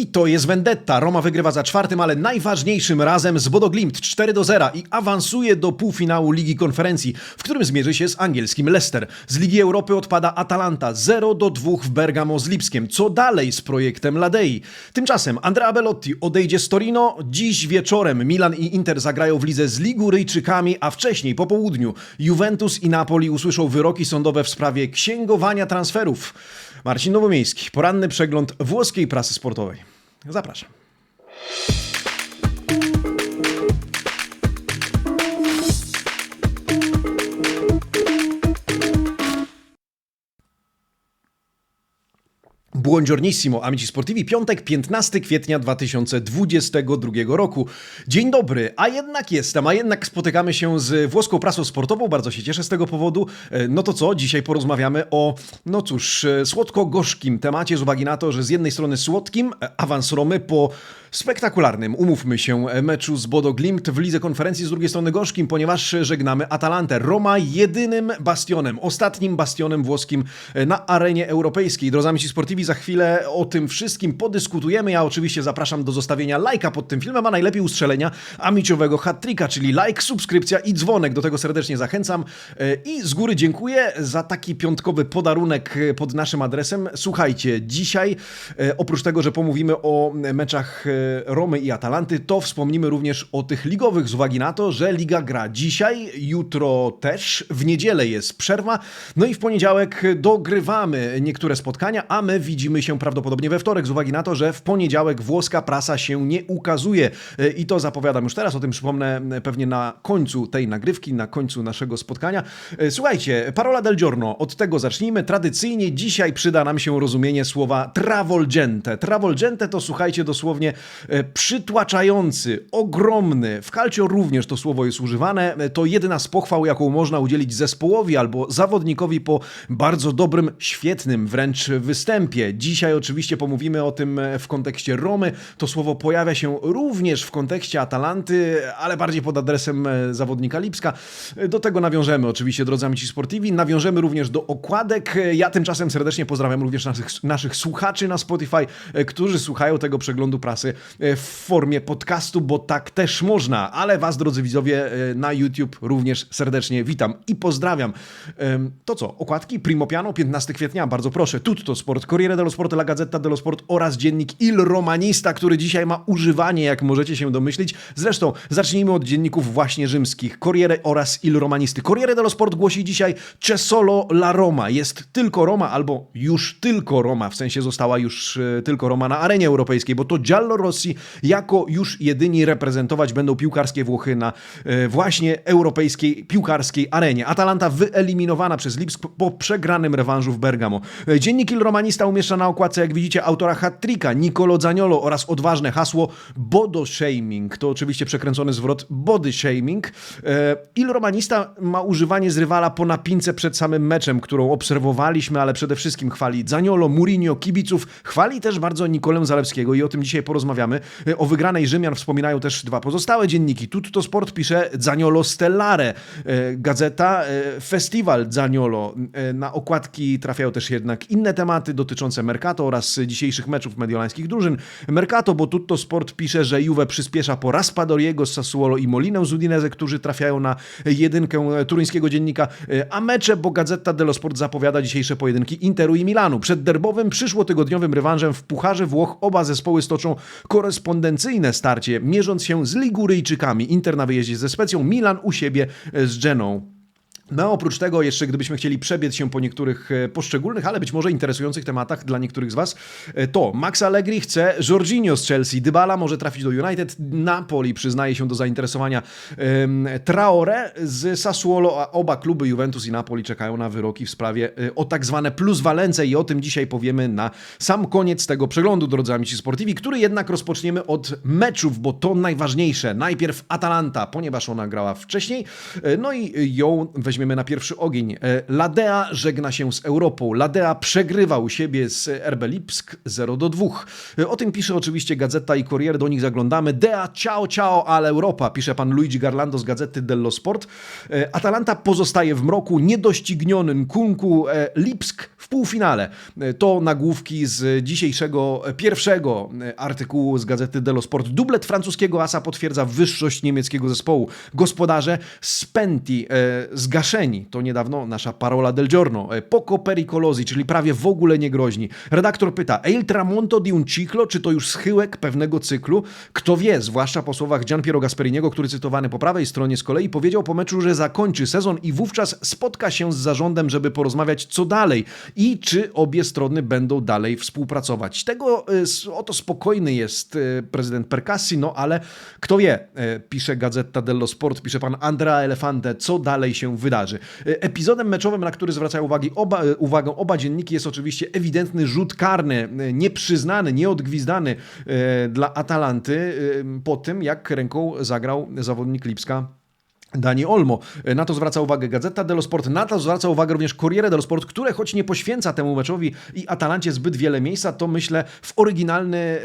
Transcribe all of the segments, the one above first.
I to jest Vendetta. Roma wygrywa za czwartym, ale najważniejszym razem z Bodo Glimt 4 do 0 i awansuje do półfinału Ligi Konferencji, w którym zmierzy się z angielskim Leicester. Z Ligi Europy odpada Atalanta 0 do 2 w Bergamo z Lipskiem. Co dalej z projektem Ladei? Tymczasem Andrea Belotti odejdzie z Torino. Dziś wieczorem Milan i Inter zagrają w lidze z Liguryjczykami, a wcześniej po południu Juventus i Napoli usłyszą wyroki sądowe w sprawie księgowania transferów. Marcin Nowomiejski, poranny przegląd włoskiej prasy sportowej. Zapraszam. Buongiornissimo, amici sportivi, piątek, 15 kwietnia 2022 roku. Dzień dobry, a jednak jestem, a jednak spotykamy się z włoską prasą sportową, bardzo się cieszę z tego powodu. E, No to co, dzisiaj porozmawiamy o, no cóż, e, słodko-gorzkim temacie, z uwagi na to, że z jednej strony słodkim, e, awans Romy po spektakularnym, umówmy się, meczu z Bodo Glimt w lidze konferencji, z drugiej strony gorzkim, ponieważ żegnamy Atalantę. Roma jedynym bastionem, ostatnim bastionem włoskim na arenie europejskiej. Drodzy amici sportivi, za chwilę o tym wszystkim podyskutujemy. Ja oczywiście zapraszam do zostawienia lajka pod tym filmem, a najlepiej ustrzelenia amiciowego hat-tricka, czyli like, subskrypcja i dzwonek. Do tego serdecznie zachęcam. E, I z góry dziękuję za taki piątkowy podarunek e, pod naszym adresem. Słuchajcie, dzisiaj e, oprócz tego, że pomówimy o meczach Romy i Atalanty, to wspomnimy również o tych ligowych z uwagi na to, że liga gra dzisiaj, jutro też, w niedzielę jest przerwa, no i w poniedziałek dogrywamy niektóre spotkania, a my widzimy się prawdopodobnie we wtorek z uwagi na to, że w poniedziałek włoska prasa się nie ukazuje E, i to zapowiadam już teraz, o tym przypomnę pewnie na końcu tej nagrywki, na końcu naszego spotkania. E, Słuchajcie, parola del giorno, od tego zacznijmy. Tradycyjnie dzisiaj przyda nam się rozumienie słowa travolgente. Travolgente to słuchajcie dosłownie e, przytłaczający, ogromny. W calcio również to słowo jest używane. To jedyna z pochwał, jaką można udzielić zespołowi albo zawodnikowi po bardzo dobrym, świetnym wręcz występie. Dzisiaj oczywiście pomówimy o tym e, w kontekście Romy. To słowo pojawia się również w kontekście Atalanty, ale bardziej pod adresem e, zawodnika Lipska. E, Do tego nawiążemy oczywiście, drodzy amici sportivi. Nawiążemy również do okładek. Ja tymczasem serdecznie pozdrawiam również naszych, naszych słuchaczy na Spotify, którzy słuchają tego przeglądu prasy w formie podcastu, bo tak też można. Ale Was, drodzy widzowie, na YouTube również serdecznie witam i pozdrawiam. To co, okładki? Primo Piano, 15 kwietnia, bardzo proszę. Tutto Sport, Corriere dello Sport, La Gazzetta dello Sport oraz dziennik Il Romanista, który dzisiaj ma używanie, jak możecie się domyślić. Zresztą zacznijmy od dzienników właśnie rzymskich, Corriere oraz Il Romanisty. Corriere dello Sport głosi dzisiaj C'è solo la Roma. Jest tylko Roma, albo już tylko Roma, w sensie została już e, tylko Roma na arenie europejskiej, bo to Giallo Rossi jako już jedyni reprezentować będą piłkarskie Włochy na e, właśnie europejskiej piłkarskiej arenie. Atalanta wyeliminowana przez Lipsk po przegranym rewanżu w Bergamo. E, Dziennik Il Romanista umieszcza na okładce, jak widzicie, autora hat-tricka Nicolo Zaniolo oraz odważne hasło Bodo Shaming. To oczywiście przekręcony zwrot Body Shaming. E, Il Romanista ma używanie z rywala po napince przed samym meczem, którą obserwowaliśmy, ale przede wszystkim chwali Zaniolo, Mourinho, kibiców. Chwali też bardzo Nikolę Zalewskiego i o tym dzisiaj porozmawiamy. E, O wygranej Rzymian wspominają też dwa pozostałe dzienniki. Tutto Sport pisze Zaniolo Stellare, e, gazeta Festival Zaniolo. Na okładki trafiają też jednak inne tematy dotyczące Mercato oraz dzisiejszych meczów mediolańskich drużyn. Mercato, bo Tutto Sport pisze, że Juve przyspiesza po Raspadoriego z Sassuolo i Molinę z Udinese, którzy trafiają na jedynkę turyńskiego dziennika, E, a mecze, bo Gazeta dello Sport zapowiada dzisiejsze pojedynki Interu i Milanu. Przed derbowym, przyszłotygodniowym rewanżem w Pucharze Włoch oba zespoły stoczą korespondencyjne starcie, mierząc się z Liguryjczykami. Inter na wyjeździe ze Specją, Milan u siebie e, z Geną. No, oprócz tego, jeszcze gdybyśmy chcieli przebiec się po niektórych e, poszczególnych, ale być może interesujących tematach dla niektórych z Was, e, to Max Allegri chce Jorginho z Chelsea, Dybala może trafić do United, Napoli przyznaje się do zainteresowania Traore. Z Sassuolo, a oba kluby Juventus i Napoli czekają na wyroki w sprawie e, o tak zwane pluswalencje i o tym dzisiaj powiemy na sam koniec tego przeglądu, drodzy amici sportivi, który jednak rozpoczniemy od meczów, bo to najważniejsze. Najpierw Atalanta, ponieważ ona grała wcześniej, no i ją weźmiemy weźmiemy na pierwszy ogień. E, Ladea żegna się z Europą. Ladea przegrywa u siebie z RB Lipsk 0 do 2. E, O tym pisze oczywiście Gazeta i Corriere, do nich zaglądamy. Dea ciao ciao al Europa, pisze pan Luigi Garlando z Gazety dello Sport. E, Atalanta pozostaje w mroku, niedościgniony Nkunku. Lipsk w półfinale. To nagłówki z dzisiejszego pierwszego artykułu z Gazety dello Sport. Dublet francuskiego asa potwierdza wyższość niemieckiego zespołu. Gospodarze spenti, e, zgaszeni. To niedawno nasza parola del giorno. E, poco pericolosi, czyli prawie w ogóle niegroźni. Redaktor pyta, e il tramonto di un ciclo, czy to już schyłek pewnego cyklu? Kto wie, zwłaszcza po słowach Gian Piero Gasperiniego, który cytowany po prawej stronie z kolei powiedział po meczu, że zakończy sezon i wówczas spotka się z zarządem, żeby porozmawiać co dalej i czy obie strony będą dalej współpracować. Tego e, oto spokojny jest e, prezydent Percassi, no ale kto wie, pisze Gazeta dello Sport, pisze pan Andrea Elefante, co dalej się wydarzy. E, Epizodem meczowym, na który zwracają oba, e, uwagę oba dzienniki, jest oczywiście ewidentny rzut karny, e, nieprzyznany, nieodgwizdany dla Atalanty po tym, jak ręką zagrał zawodnik Lipska Dani Olmo. Na to zwraca uwagę Gazeta dello Sport, na to zwraca uwagę również Corriere dello Sport, które choć nie poświęca temu meczowi i Atalancie zbyt wiele miejsca, to myślę w oryginalny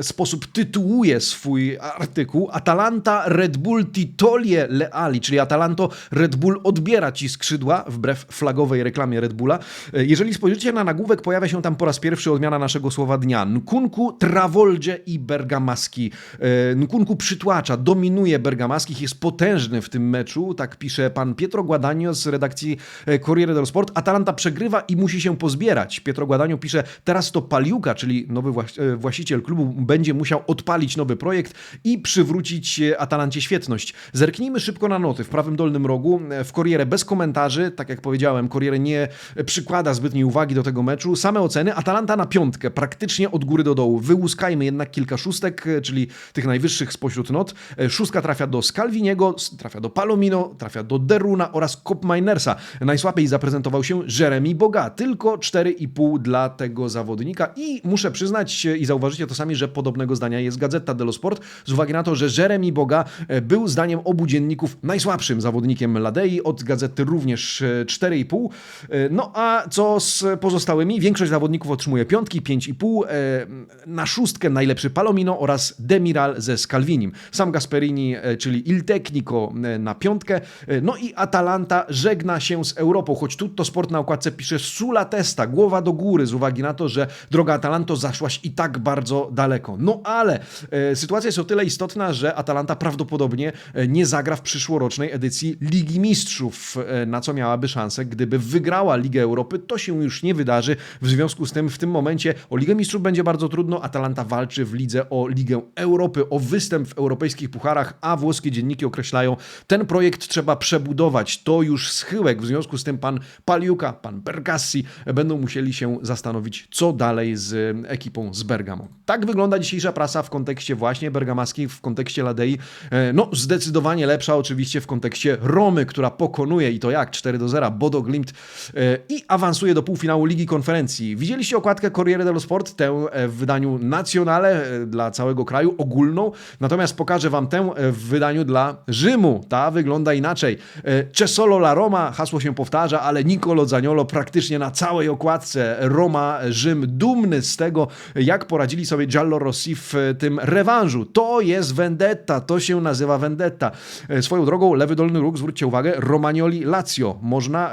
sposób tytułuje swój artykuł Atalanta Red Bull titolie leali, czyli Atalanto Red Bull odbiera ci skrzydła wbrew flagowej reklamie Red Bulla. E, Jeżeli spojrzycie na nagłówek, pojawia się tam po raz pierwszy odmiana naszego słowa dnia. Nkunku, Travoldzie i Bergamaski. E, Nkunku przytłacza, dominuje Bergamaskich, jest potężny w tym meczu, tak pisze pan Pietro Guadagno z redakcji e, Corriere dello Sport. Atalanta przegrywa i musi się pozbierać. Pietro Guadagno pisze, teraz to Paliuka, czyli nowy e, właściciel klubu, będzie musiał odpalić nowy projekt i przywrócić e, Atalancie świetność. Zerknijmy szybko na noty w prawym dolnym rogu. W Corriere bez komentarzy, tak jak powiedziałem, Corriere nie przykłada zbytniej uwagi do tego meczu. Same oceny, Atalanta na piątkę, praktycznie od góry do dołu. Wyłuskajmy jednak kilka szóstek, czyli tych najwyższych spośród not. Szóstka trafia do Scalviniego, trafia do Palomino, trafia do Deruna oraz Kopminersa. Najsłabiej zaprezentował się Jeremy Boga, tylko 4,5 dla tego zawodnika i muszę przyznać e, i zauważycie to sami, że podobnego zdania jest Gazeta dello Sport, z uwagi na to, że Jeremy Boga e, był zdaniem obu dzienników najsłabszym zawodnikiem Ladei, od Gazety również e, 4,5. E, No a co z pozostałymi? Większość zawodników otrzymuje piątki, 5,5. e, Na szóstkę najlepszy Palomino oraz Demiral ze Scalvinim. Sam Gasperini, e, czyli Il Tecnico e, na piątkę. E, No i Atalanta żegna się z Europą, choć Tutto Sport na okładce pisze sulla testa, głowa do góry, z uwagi na to, że droga Atalanto zaszłaś i tak bardzo daleko. No ale e, sytuacja jest o tyle istotna, że Atalanta prawdopodobnie e, nie zagra w przyszłorocznej edycji Ligi Mistrzów, e, na co miałaby szansę, gdyby wygrała Ligę Europy. To się już nie wydarzy. W związku z tym w tym momencie o Ligę Mistrzów będzie bardzo trudno. Atalanta walczy w lidze o Ligę Europy, o występ w europejskich pucharach, a włoskie dzienniki określają, ten projekt trzeba przebudować. To już schyłek. W związku z tym pan Paliuka, pan Bergassi będą musieli się zastanowić, co dalej z ekipą z Bergamo. Tak wygląda dzisiejsza prasa w kontekście właśnie bergamaskiej, w kontekście Ladei. E, No, zdecydowanie lepsza oczywiście w kontekście Romy, która pokonuje i to jak 4 do 0 Bodo Glimt e, i awansuje do półfinału Ligi Konferencji. Widzieliście okładkę Corriere dello Sport, tę e, w wydaniu Nazionale e, dla całego kraju, ogólną, natomiast pokażę wam tę w wydaniu dla Rzymu. Ta wygląda inaczej. E, C'è solo la Roma, hasło się powtarza, ale Nicolo Zaniolo praktycznie na całej okładce Roma, Rzym, dumny z tego, jak poradzili sobie Giallorossi w e, tym rewanżu. To jest vendetta, to się nazywa vendetta. E, Swoją drogą, lewy dolny róg, zwróćcie uwagę, Romagnoli Lazio. Można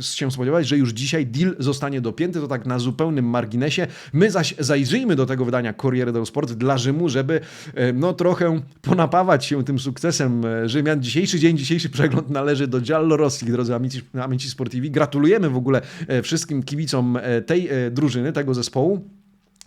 się spodziewać, że już dzisiaj deal zostanie dopięty, to tak na zupełnym marginesie. My zaś zajrzyjmy do tego wydania Corriere dello Sport dla Rzymu, żeby no trochę ponapawać się tym sukcesem Rzymian. Dzisiejszy dzień, dzisiejszy przegląd należy do Giallorossi, drodzy amici, amici sportivi. Gratulujemy w ogóle e, wszystkim kibicom e, tej e, drużyny, tego zespołu.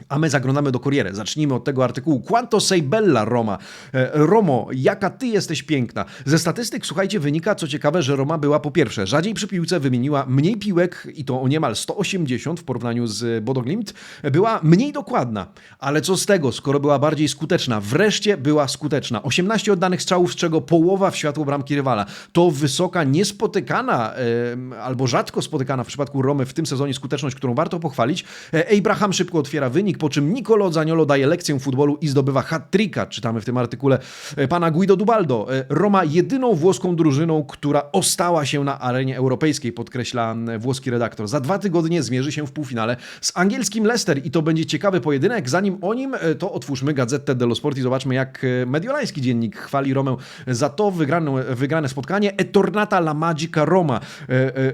A my zaglądamy do Corriere. Zacznijmy od tego artykułu. Quanto sei bella, Roma. E, Romo, jaka ty jesteś piękna. Ze statystyk, słuchajcie, wynika, co ciekawe, że Roma była po pierwsze rzadziej przy piłce, wymieniła mniej piłek i to o niemal 180 w porównaniu z Bodo Glimt. Była mniej dokładna. Ale co z tego, skoro była bardziej skuteczna? Wreszcie była skuteczna. 18 oddanych strzałów, z czego połowa w światło bramki rywala. To wysoka, niespotykana albo rzadko spotykana w przypadku Romy w tym sezonie skuteczność, którą warto pochwalić. E, Abraham szybko otwiera wynik. Wynik, po czym Nicolo Zaniolo daje lekcję futbolu i zdobywa hat-tricka. Czytamy w tym artykule e, pana Guido Dubaldo. E, Roma jedyną włoską drużyną, która ostała się na arenie europejskiej, podkreśla włoski redaktor. Za dwa tygodnie zmierzy się w półfinale z angielskim Leicester i to będzie ciekawy pojedynek. Zanim o nim, e, to otwórzmy Gazetę dello Sport i zobaczmy, jak mediolański dziennik chwali Romę za to wygrane, wygrane spotkanie. E tornata la magica Roma.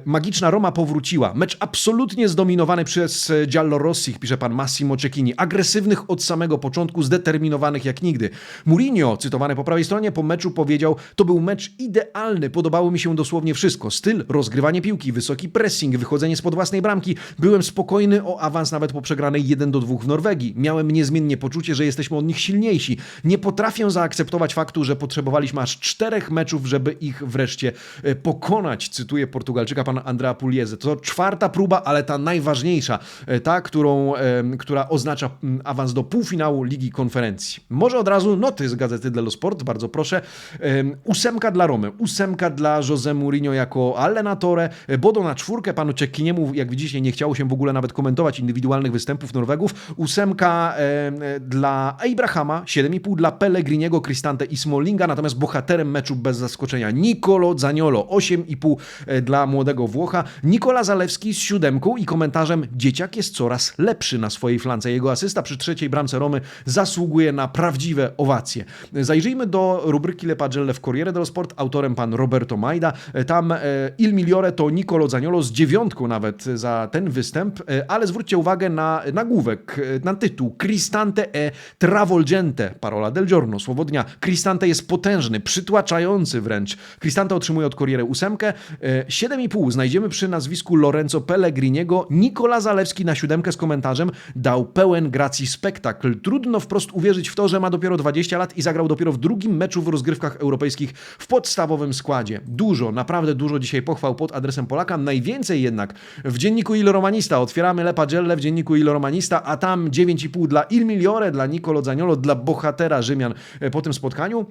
Magiczna Roma powróciła. Mecz absolutnie zdominowany przez Giallorossich, pisze pan Massimo Agresywnych od samego początku, zdeterminowanych jak nigdy. Mourinho, cytowany po prawej stronie, po meczu powiedział, to był mecz idealny, podobało mi się dosłownie wszystko. Styl, rozgrywanie piłki, wysoki pressing, wychodzenie spod własnej bramki. Byłem spokojny o awans nawet po przegranej 1 do 2 w Norwegii. Miałem niezmiennie poczucie, że jesteśmy od nich silniejsi. Nie potrafię zaakceptować faktu, że potrzebowaliśmy aż czterech meczów, żeby ich wreszcie e, pokonać. Cytuję Portugalczyka pana Andrea Pugliese. To czwarta próba, ale ta najważniejsza, e, ta, którą, która oznacza mm, awans do półfinału Ligi Konferencji. Może od razu noty z Gazety dello Sport, bardzo proszę. Em, Ósemka dla Romy, ósemka dla Jose Mourinho jako allenatore, Bodo na czwórkę, panu Cekiniemu, jak widzicie, nie chciało się w ogóle nawet komentować indywidualnych występów Norwegów. Ósemka em, dla Abrahama, 7,5 dla Pellegriniego, Cristante i Smallinga, natomiast bohaterem meczu bez zaskoczenia Nicolo Zaniolo, 8,5 e, dla młodego Włocha, Nikola Zalewski z siódemką i komentarzem dzieciak jest coraz lepszy na swojej flance. Jego asysta przy trzeciej bramce Romy zasługuje na prawdziwe owacje. Zajrzyjmy do rubryki Le Pagelle w Corriere dello Sport, autorem pan Roberto Majda. Tam e, Il Migliore to Nicolo Zaniolo z dziewiątką nawet za ten występ, e, ale zwróćcie uwagę na nagłówek, e, na tytuł Cristante e travolgente, parola del giorno, słowo dnia. Cristante jest potężny, przytłaczający wręcz. Cristante otrzymuje od Corriere ósemkę, e, 7,5 znajdziemy przy nazwisku Lorenzo Pellegriniego. Nikola Zalewski na siódemkę z komentarzem dał pełen gracji spektakl. Trudno wprost uwierzyć w to, że ma dopiero 20 lat i zagrał dopiero w drugim meczu w rozgrywkach europejskich w podstawowym składzie. Dużo, naprawdę dużo dzisiaj pochwał pod adresem Polaka. Najwięcej jednak w dzienniku Il Romanista. Otwieramy Le Pagelle w dzienniku Il Romanista, a tam 9,5 dla Il Migliore, dla Nicolo Zaniolo, dla bohatera Rzymian e, po tym spotkaniu.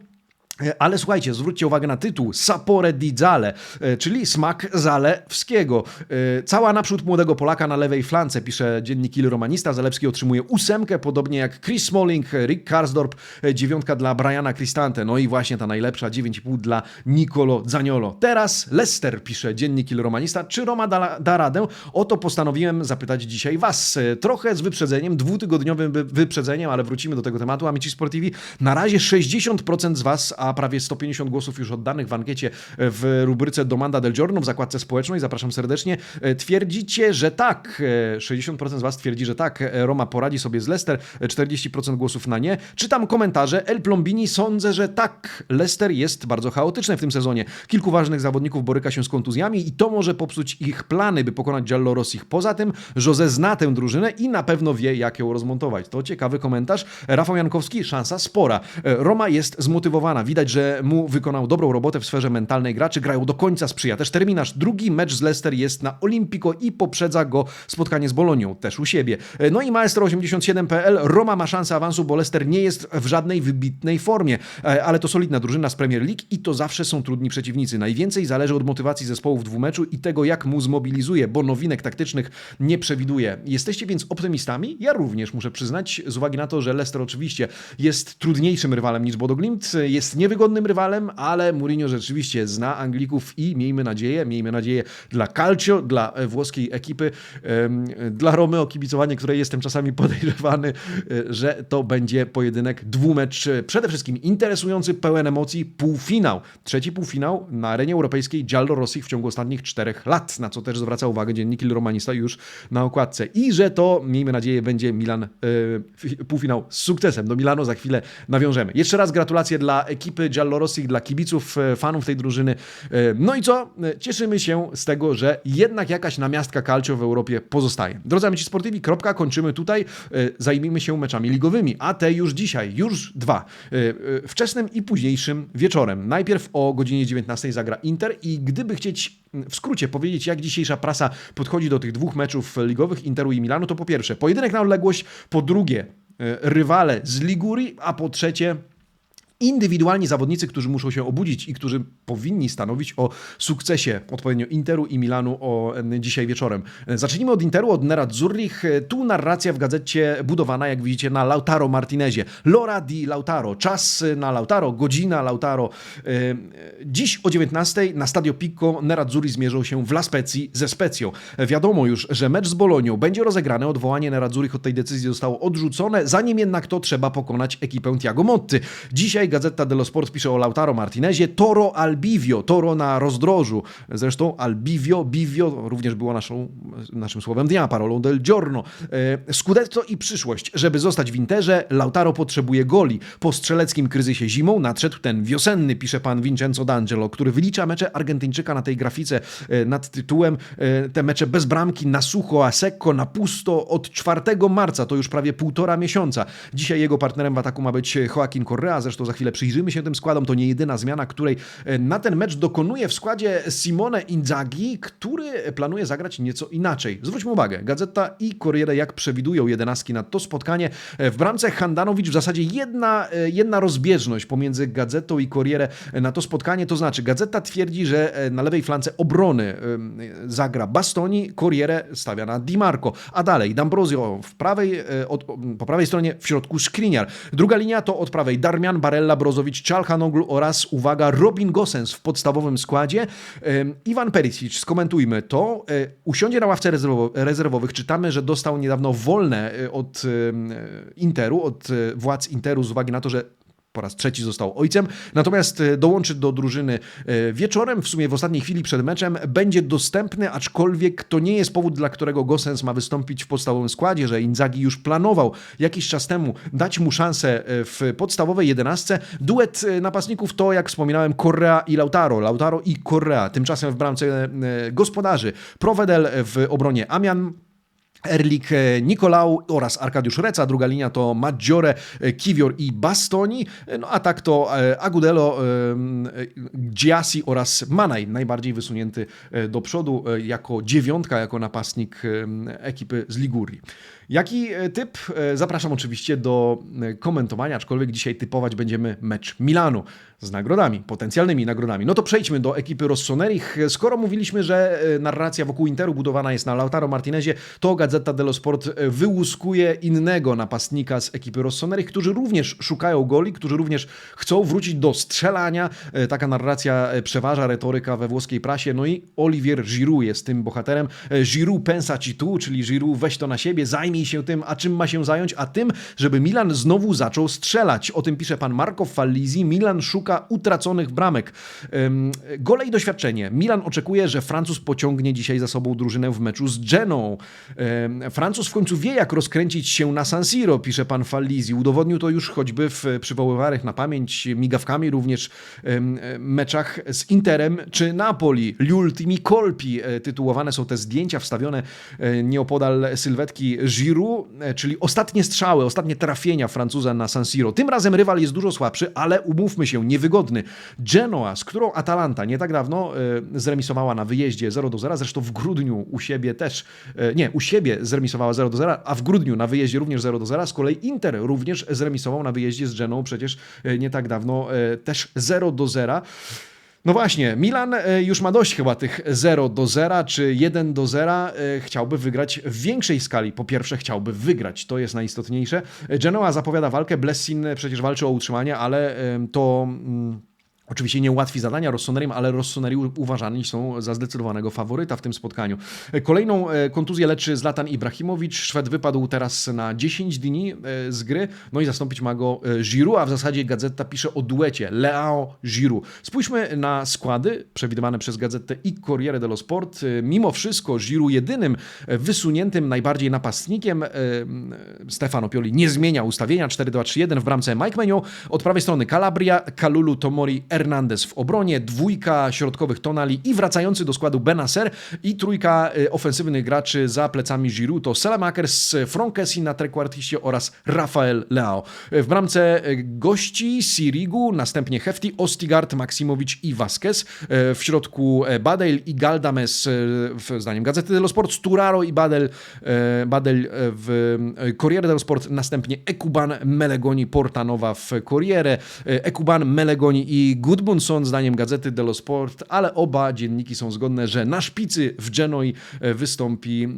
E, Ale słuchajcie, zwróćcie uwagę na tytuł Sapore di Zale, e, czyli smak zalewskiego. E, Cała naprzód młodego Polaka na lewej flance, pisze dziennik Il Romanista. Zalewski otrzymuje ósemkę, podobnie jak Chris Smalling, Rick Karsdorp, dziewiątka dla Briana Cristante, no i właśnie ta najlepsza, 9,5 dla Nicolo Zaniolo. Teraz Leicester, pisze dziennik Il Romanista. Czy Roma da, da radę? O to postanowiłem zapytać dzisiaj Was. Trochę z wyprzedzeniem, dwutygodniowym wy- wyprzedzeniem, ale wrócimy do tego tematu. Amici Sportivi, na razie 60% z Was, a prawie 150 głosów już oddanych w ankiecie w rubryce Domanda del Giorno w zakładce społecznej, zapraszam serdecznie, e, twierdzicie, że tak. E, 60% z Was twierdzi, że tak. e, Roma poradzi sobie z Leicester, e, 40% głosów na nie. Czytam komentarze. El Plombini sądzę, że tak. Leicester jest bardzo chaotyczny w tym sezonie. Kilku ważnych zawodników boryka się z kontuzjami i to może popsuć ich plany, by pokonać Giallorossich. Poza tym Jose zna tę drużynę i na pewno wie, jak ją rozmontować. To ciekawy komentarz. Rafał Jankowski, szansa spora. E, Roma jest zmotywowana. Widać, że mu wykonał dobrą robotę w sferze mentalnej graczy. Grają do końca, sprzyja też terminarz. Drugi mecz z Leicester jest na Olimpico i poprzedza go spotkanie z Bolonią, też u siebie. No i Maestro87.pl. Roma ma szansę awansu, bo Leicester nie jest w żadnej wybitnej formie, E, ale to solidna drużyna z Premier League i to zawsze są trudni przeciwnicy. Najwięcej zależy od motywacji zespołu w dwumeczu i tego, jak mu zmobilizuje, bo nowinek taktycznych nie przewiduje. Jesteście więc optymistami? Ja również muszę przyznać, z uwagi na to, że Leicester oczywiście jest trudniejszym rywalem niż Bodo Glimt, jest niewygodnym rywalem, ale Mourinho rzeczywiście zna Anglików i miejmy nadzieję, miejmy nadzieję dla Calcio, dla e, włoskiej ekipy, dla Romeo kibicowanie, które jestem czasami podejrzewany, e, że to będzie pojedynek dwumecz, e, przede wszystkim interesujący, pełen emocji, półfinał. Trzeci półfinał na arenie europejskiej Giallo Rossich w ciągu ostatnich czterech lat, na co też zwraca uwagę dziennik Il Romanista już na okładce. I że to, miejmy nadzieję, będzie Milan, fi- półfinał z sukcesem. Do Milano za chwilę nawiążemy. Jeszcze raz gratulacje dla ekipy Giallo Rossich, dla kibiców, e, fanów tej drużyny. E, No i co? E, Cieszymy się z tego, że jednak jakaś namiastka calcio w Europie pozostaje. Drodzy amici sportivi, kropka, kończymy tutaj. Zajmijmy się meczami ligowymi, a te już dzisiaj, już dwa. Wczesnym i późniejszym wieczorem. Najpierw o godzinie 19 zagra Inter i gdyby chcieć w skrócie powiedzieć, jak dzisiejsza prasa podchodzi do tych dwóch meczów ligowych Interu i Milanu, to po pierwsze, pojedynek na odległość, po drugie, rywale z Ligurii, a po trzecie, indywidualni zawodnicy, którzy muszą się obudzić i którzy powinni stanowić o sukcesie odpowiednio Interu i Milanu o dzisiaj wieczorem. Zacznijmy od Interu, od Nerazzurrich. Tu narracja w gazecie budowana, jak widzicie, na Lautaro Martinezie. Lora di Lautaro. Czas na Lautaro, godzina Lautaro. Dziś o 19 na Stadio Picco Nerazzurri zmierzą się w La Spezii ze Specją. Wiadomo już, że mecz z Bolonią będzie rozegrany. Odwołanie Nerazzurich od tej decyzji zostało odrzucone, zanim jednak to trzeba pokonać ekipę Tiago Motti. Dzisiaj Gazeta dello Sport pisze o Lautaro Martinezie, Toro Albivio, Toro na rozdrożu. Zresztą Albivio, Bivio również było naszą, naszym słowem dnia, parolą del giorno. E, Scudetto i przyszłość. Żeby zostać w Interze, Lautaro potrzebuje goli. Po strzeleckim kryzysie zimą nadszedł ten wiosenny, pisze pan Vincenzo D'Angelo, który wylicza mecze Argentyńczyka na tej grafice e, nad tytułem e, te mecze bez bramki, na sucho, a secco, na pusto od 4 marca, to już prawie półtora miesiąca. Dzisiaj jego partnerem w ataku ma być Joaquin Correa, zresztą za chwilę przyjrzymy się tym składom, to nie jedyna zmiana, której e, na ten mecz dokonuje w składzie Simone Inzaghi, który planuje zagrać nieco inaczej. Zwróćmy uwagę, Gazeta i Corriere jak przewidują jedenastki na to spotkanie. E, W bramce Handanowicz w zasadzie jedna, e, jedna rozbieżność pomiędzy Gazetą i Corriere na to spotkanie, to znaczy Gazeta twierdzi, że na lewej flance obrony zagra Bastoni, Corriere stawia na Di Marco, a dalej D'Ambrosio w prawej, od, po prawej stronie w środku Skriniar. Druga linia to od prawej Darmian, Barella, Brozowicz, Czalhanoglu oraz, uwaga, Robin Gosens w podstawowym składzie. Iwan Perisic, skomentujmy to, e, usiądzie na ławce rezerwowych. Czytamy, że dostał niedawno wolne e, od Interu, od e, władz Interu z uwagi na to, że po raz trzeci został ojcem, natomiast e, dołączy do drużyny e, wieczorem, w sumie w ostatniej chwili przed meczem, będzie dostępny, aczkolwiek to nie jest powód, dla którego Gosens ma wystąpić w podstawowym składzie, że Inzaghi już planował jakiś czas temu dać mu szansę e, w podstawowej jedenastce. Duet napastników to, jak wspominałem, Correa i Lautaro. Lautaro i Correa. Tymczasem w bramce gospodarzy Provedel w obronie Amian, Erlik e, Nikolau oraz Arkadiusz Reca. Druga linia to Maggiore, e, Kiwior i Bastoni. E, No a tak to Agudelo, Giassi oraz Manaj, najbardziej wysunięty do przodu jako dziewiątka, jako napastnik ekipy z Ligurii. Jaki e, typ? E, Zapraszam oczywiście do e, komentowania, aczkolwiek dzisiaj typować będziemy mecz Milanu z nagrodami, potencjalnymi nagrodami. No to przejdźmy do ekipy Rossonerich. Skoro mówiliśmy, że narracja wokół Interu budowana jest na Lautaro Martinezie, to Gazeta dello Sport wyłuskuje innego napastnika z ekipy Rossonerich, którzy również szukają goli, którzy również chcą wrócić do strzelania. Taka narracja przeważa retoryka we włoskiej prasie. No i Olivier Giroud jest tym bohaterem. Giroud pensa ci tu, czyli Giroud weź to na siebie, zajmij się tym, a czym ma się zająć? A tym, żeby Milan znowu zaczął strzelać. O tym pisze pan Marco Fallisi. Milan szuka utraconych bramek. Gole i doświadczenie. Milan oczekuje, że Francuz pociągnie dzisiaj za sobą drużynę w meczu z Geną. Francuz w końcu wie, jak rozkręcić się na San Siro, pisze pan Fallisi. Udowodnił to już choćby w przywoływanych na pamięć migawkami również meczach z Interem czy Napoli. Gli ultimi colpi e, tytułowane są te zdjęcia wstawione e, nieopodal sylwetki Giroud, e, czyli ostatnie strzały, ostatnie trafienia Francuza na San Siro. Tym razem rywal jest dużo słabszy, ale umówmy się, niewygodny. Genoa, z którą Atalanta nie tak dawno e, zremisowała na wyjeździe 0 do 0, zresztą w grudniu u siebie też, e, nie, u siebie zremisowała 0 do 0, a w grudniu na wyjeździe również 0 do 0, z kolei Inter również zremisował na wyjeździe z Genoą przecież nie tak dawno też 0 do 0. No właśnie, Milan e, już ma dość chyba tych 0 do 0 czy 1 do 0. E, Chciałby wygrać w większej skali. Po pierwsze, chciałby wygrać, to jest najistotniejsze. E, Genoa zapowiada walkę, Blessin przecież walczy o utrzymanie, ale to. Oczywiście nie ułatwi zadania Rossonerim, ale Rossoneri uważani są za zdecydowanego faworyta w tym spotkaniu. E, Kolejną e, kontuzję leczy Zlatan Ibrahimowicz. Szwed wypadł teraz na 10 dni e, z gry, no i zastąpić ma go Giroud, a w zasadzie Gazeta pisze o duecie Leao Giroud. Spójrzmy na składy przewidywane przez Gazetę i Corriere dello Sport. Mimo wszystko Giroud jedynym wysuniętym najbardziej napastnikiem. Stefano Pioli nie zmienia ustawienia 4-2-3-1 w bramce Mike Menio. Od prawej strony Calabria, Kalulu, Tomori, Hernandez w obronie, dwójka środkowych Tonali i wracający do składu Benacer i trójka e, ofensywnych graczy za plecami Giroud to Selemakers, Frankesi na trekwartiście oraz Rafael Leao. E, W bramce e, gości Sirigu, następnie Hefti, Ostigard, Maksimowicz i Vasquez. W środku Badel i Galdames, w, zdaniem Gazety dello Sport, Sturaro i Badel, Badel w Corriere dello Sport, następnie Ekuban, Melegoni, Portanowa w Corriere, Ekuban, Melegoni i Gudmundsson, zdaniem Gazety dello Sport, ale oba dzienniki są zgodne, że na szpicy w Genoi e, wystąpi e,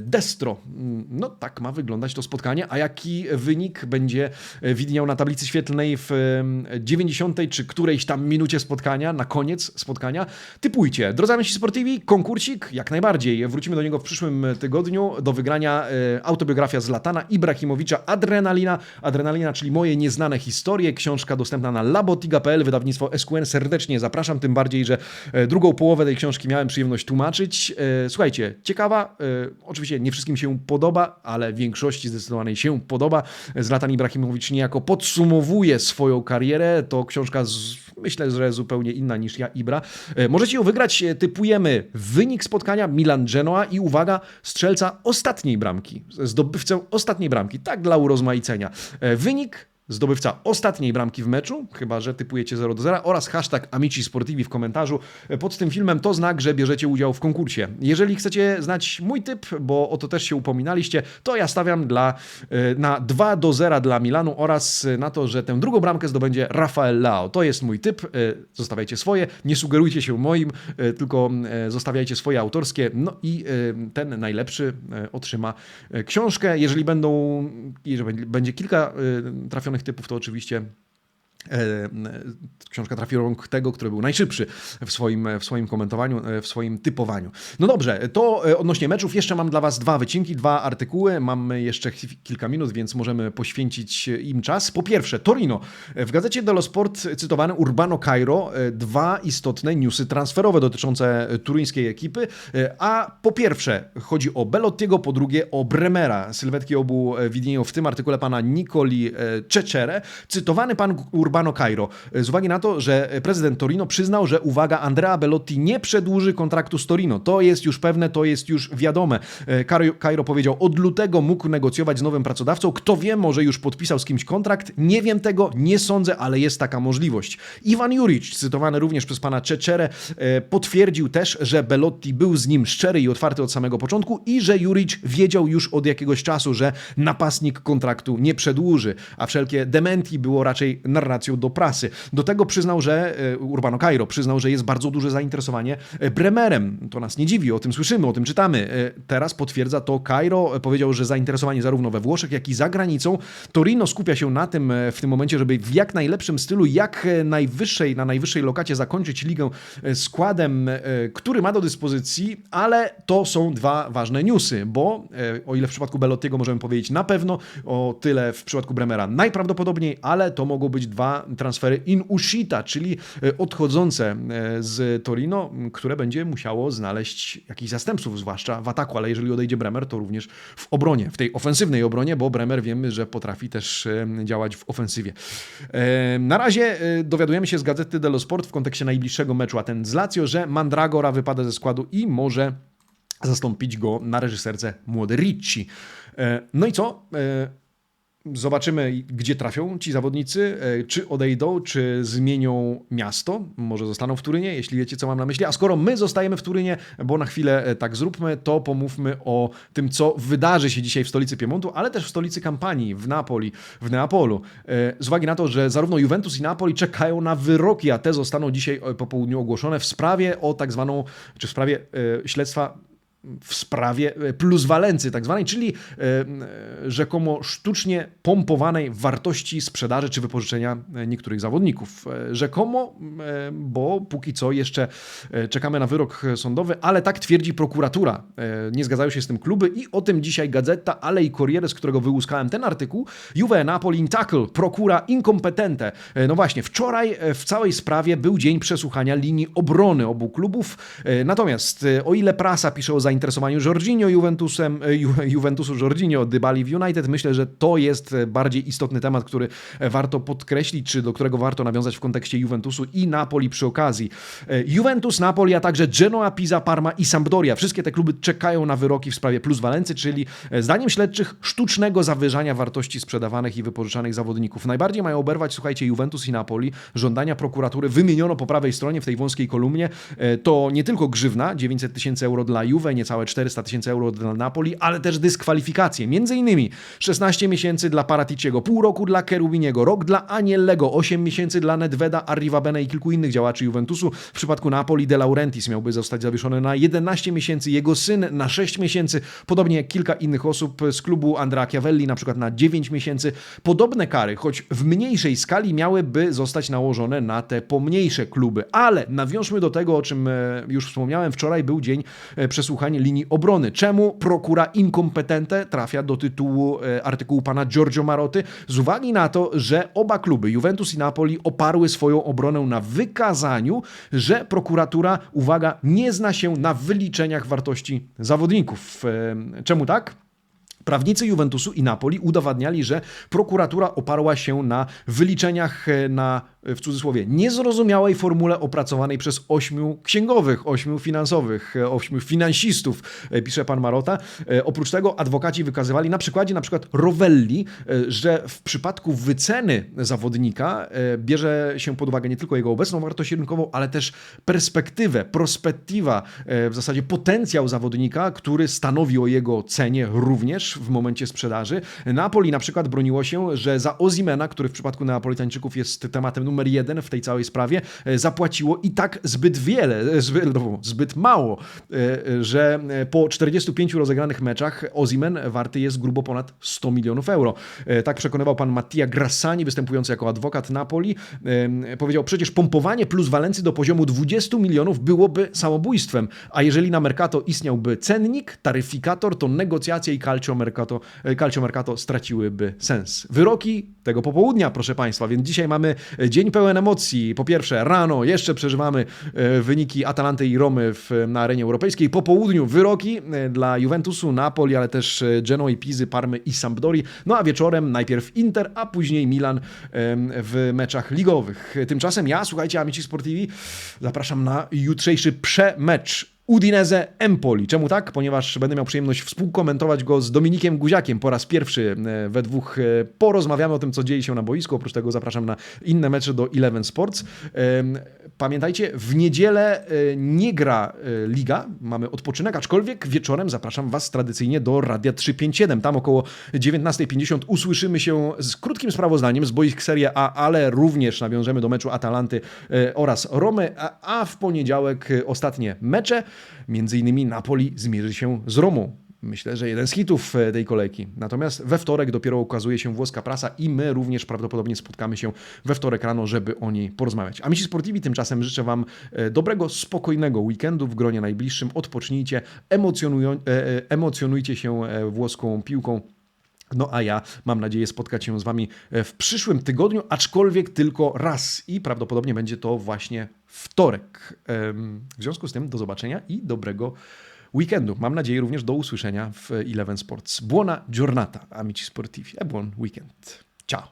Destro. Mm, No tak ma wyglądać to spotkanie, a jaki wynik będzie e, widniał na tablicy świetlnej w e, 90 czy którejś tam minucie spotkania, na koniec spotkania, typujcie. Drodzy amici sportivi, konkursik, jak najbardziej. Wrócimy do niego w przyszłym tygodniu, do wygrania autobiografia Zlatana Ibrahimowicza Adrenalina. Adrenalina, czyli moje nieznane historie. Książka dostępna na labotiga.pl, wydawnictwo SQN. Serdecznie zapraszam, tym bardziej, że e, drugą połowę tej książki miałem przyjemność tłumaczyć. E, Słuchajcie, ciekawa, e, oczywiście nie wszystkim się podoba, ale większości zdecydowanej się podoba. Zlatan Ibrahimowicz niejako podsumowuje swoją karierę. To książka z, myślę, że zupełnie inna niż ja Ibra. Możecie ją wygrać, typujemy wynik spotkania Milan-Genoa i uwaga, strzelca ostatniej bramki, zdobywcę ostatniej bramki, tak dla urozmaicenia. Wynik zdobywca ostatniej bramki w meczu, chyba że typujecie 0 do 0 oraz hashtag Amici Sportivi w komentarzu pod tym filmem to znak, że bierzecie udział w konkursie. Jeżeli chcecie znać mój typ, bo o to też się upominaliście, to ja stawiam dla, e, na 2 do 0 dla Milanu oraz na to, że tę drugą bramkę zdobędzie Rafael Leao. To jest mój typ. E, Zostawiajcie swoje, nie sugerujcie się moim, e, tylko e, zostawiajcie swoje autorskie. No i e, ten najlepszy e, otrzyma e, książkę. Jeżeli będą, jeżeli będzie kilka e, trafionych typów, to oczywiście książka trafi do rąk tego, który był najszybszy w swoim, w swoim komentowaniu, e, w swoim typowaniu. No dobrze, to e, odnośnie meczów. Jeszcze mam dla Was dwa wycinki, dwa artykuły. Mamy jeszcze kilka minut, więc możemy poświęcić im czas. Po pierwsze, Torino. W gazecie dello Sport cytowany Urbano Cairo e, dwa istotne newsy transferowe dotyczące e, turyńskiej ekipy. E, A po pierwsze chodzi o Belottiego, po drugie o Bremera. Sylwetki obu e, widnieją w tym artykule pana Nicoli e, Cecere. Cytowany pan Urbano Cairo. E, Z uwagi na to, że prezydent Torino przyznał, że uwaga, Andrea Belotti nie przedłuży kontraktu z Torino. To jest już pewne, to jest już wiadome. E, Cairo, Cairo powiedział, od lutego mógł negocjować z nowym pracodawcą. Kto wie, może już podpisał z kimś kontrakt. Nie wiem tego, nie sądzę, ale jest taka możliwość. Iwan Juric, cytowany również przez pana Cecere, e, potwierdził też, że Belotti był z nim szczery i otwarty od samego początku i że Juric wiedział już od jakiegoś czasu, że napastnik kontraktu nie przedłuży, a wszelkie dementi było raczej narracją do prasy. Do tego przyznał, że e, Urbano Cairo przyznał, że jest bardzo duże zainteresowanie e, Bremerem. To nas nie dziwi, o tym słyszymy, o tym czytamy. E, Teraz potwierdza to Cairo. Powiedział, że zainteresowanie zarówno we Włoszech, jak i za granicą. Torino skupia się na tym w tym momencie, żeby w jak najlepszym stylu, jak najwyższej, na najwyższej lokacie zakończyć ligę składem, który ma do dyspozycji, ale to są dwa ważne newsy, bo o ile w przypadku Belottiego możemy powiedzieć na pewno, o tyle w przypadku Bremera najprawdopodobniej, ale to mogą być dwa transfery in uscita, czyli e, odchodzące e, z Torino, które będzie musiało znaleźć jakichś zastępców, zwłaszcza w ataku, ale jeżeli odejdzie Bremer, to również w obronie, w tej ofensywnej obronie, bo Bremer wiemy, że potrafi też e, działać w ofensywie. Na razie dowiadujemy się z Gazety dello Sport w kontekście najbliższego meczu, a ten z Lazio, że Mandragora wypada ze składu i może zastąpić go na reżyserce młody Ricci. No i co? Zobaczymy, gdzie trafią ci zawodnicy, e, czy odejdą, czy zmienią miasto, może zostaną w Turynie, jeśli wiecie, co mam na myśli. A skoro my zostajemy w Turynie, bo na chwilę e, tak zróbmy, to pomówmy o tym, co wydarzy się dzisiaj w stolicy Piemontu, ale też w stolicy kampanii, w Napoli, w Neapolu. E, Z uwagi na to, że zarówno Juventus i Napoli czekają na wyroki, a te zostaną dzisiaj po południu ogłoszone w sprawie o tak zwaną, czy w sprawie śledztwa w sprawie e, pluswalency tak zwanej, czyli e, e, rzekomo sztucznie pompowanej wartości sprzedaży czy wypożyczenia niektórych zawodników. Rzekomo, bo póki co jeszcze czekamy na wyrok sądowy, ale tak twierdzi prokuratura. Nie zgadzają się z tym kluby i o tym dzisiaj Gazeta, ale i Corriere, z którego wyłuskałem ten artykuł. Juve Napoli in tackle, prokura inkompetente. No właśnie, wczoraj w całej sprawie był dzień przesłuchania linii obrony obu klubów. Natomiast o ile prasa pisze o zainteresowaniu zainteresowaniu Jorginho Juventusem, e, Ju, Juventusu Jorginho Dybali w United. Myślę, że to jest e, bardziej istotny temat, który e, warto podkreślić, czy do którego warto nawiązać w kontekście Juventusu i Napoli przy okazji. Juventus, Napoli, a także Genoa, Pisa, Parma i Sampdoria. Wszystkie te kluby czekają na wyroki w sprawie pluswalency, czyli e, zdaniem śledczych sztucznego zawyżania wartości sprzedawanych i wypożyczanych zawodników. Najbardziej mają oberwać, słuchajcie, Juventus i Napoli. Żądania prokuratury wymieniono po prawej stronie w tej wąskiej kolumnie. To nie tylko grzywna, 900 tysięcy euro dla Juve, niecałe 400 tysięcy euro dla Napoli, ale też dyskwalifikacje. Między innymi 16 miesięcy dla Paraticiego, pół roku dla Kerubiniego, rok dla Aniellego, 8 miesięcy dla Nedveda, Arrivabene i kilku innych działaczy Juventusu. W przypadku Napoli De Laurentiis miałby zostać zawieszony na 11 miesięcy, jego syn na 6 miesięcy, podobnie jak kilka innych osób z klubu Andrea Chiavelli, na przykład na 9 miesięcy. Podobne kary, choć w mniejszej skali, miałyby zostać nałożone na te pomniejsze kluby. Ale nawiążmy do tego, o czym e, już wspomniałem, wczoraj był dzień e, linii obrony. Czemu prokura incompetente trafia do tytułu e, artykułu pana Giorgio Maroty? Z uwagi na to, że oba kluby, Juventus i Napoli, oparły swoją obronę na wykazaniu, że prokuratura, uwaga, nie zna się na wyliczeniach wartości zawodników. E, Czemu tak? Prawnicy Juventusu i Napoli udowadniali, że prokuratura oparła się na wyliczeniach e, na, w cudzysłowie, niezrozumiałej formule opracowanej przez ośmiu księgowych, ośmiu finansowych, e, ośmiu finansistów, e, pisze pan Marota. E, Oprócz tego adwokaci wykazywali na przykładzie na przykład Rovelli, e, że w przypadku wyceny zawodnika e, bierze się pod uwagę nie tylko jego obecną wartość rynkową, ale też perspektywę, prospektywa, e, w zasadzie potencjał zawodnika, który stanowi o jego cenie również w momencie sprzedaży. Napoli na przykład broniło się, że za Ozimena, który w przypadku Neapolitańczyków jest tematem numer jeden w tej całej sprawie, e, zapłaciło i tak zbyt wiele, e, zbyt, no, zbyt mało, e, że po 45 rozegranych meczach Ozimen warty jest grubo ponad 100 milionów euro. Tak przekonywał pan Mattia Grassani, występujący jako adwokat Napoli. Powiedział, przecież pompowanie plus Walency do poziomu 20 milionów byłoby samobójstwem, a jeżeli na Mercato istniałby cennik, taryfikator, to negocjacje i calcio mercato, e, calcio mercato straciłyby sens. Wyroki tego popołudnia, proszę Państwa, więc dzisiaj mamy dzień pełen emocji. Po pierwsze, rano jeszcze przeżywamy e, wyniki Atalanty i Romy w, na arenie europejskiej. Po południu wyroki e, dla Juventusu, Napoli, ale też e, Genoi, Pizy, Parmy i Sampdori. No a wieczorem najpierw Inter, a później Milan w meczach ligowych. Tymczasem ja, słuchajcie, Amici Sportivi, zapraszam na jutrzejszy przemecz Udinese Empoli. Czemu tak? Ponieważ będę miał przyjemność współkomentować go z Dominikiem Guziakiem po raz pierwszy e, we dwóch. e, Porozmawiamy o tym, co dzieje się na boisku. Oprócz tego zapraszam na inne mecze do Eleven Sports. Pamiętajcie, w niedzielę e, nie gra liga, mamy odpoczynek, aczkolwiek wieczorem zapraszam Was tradycyjnie do Radia 357. Tam około 19.50 usłyszymy się z krótkim sprawozdaniem z boisk Serie A, ale również nawiążemy do meczu Atalanty oraz Romy, a, w poniedziałek ostatnie mecze, między innymi Napoli zmierzy się z Romą. Myślę, że jeden z hitów e, tej kolejki. Natomiast we wtorek dopiero ukazuje się włoska prasa i my również prawdopodobnie spotkamy się we wtorek rano, żeby o niej porozmawiać. A Misi Sportivi tymczasem życzę Wam e, dobrego, spokojnego weekendu w gronie najbliższym. Odpocznijcie, e, emocjonujcie się włoską piłką. No a ja mam nadzieję spotkać się z Wami e, w przyszłym tygodniu, aczkolwiek tylko raz i prawdopodobnie będzie to właśnie wtorek. W związku z tym do zobaczenia i dobrego weekendu. Mam nadzieję również do usłyszenia w Eleven Sports. Buona giornata, amici sportivi, e buon weekend. Ciao.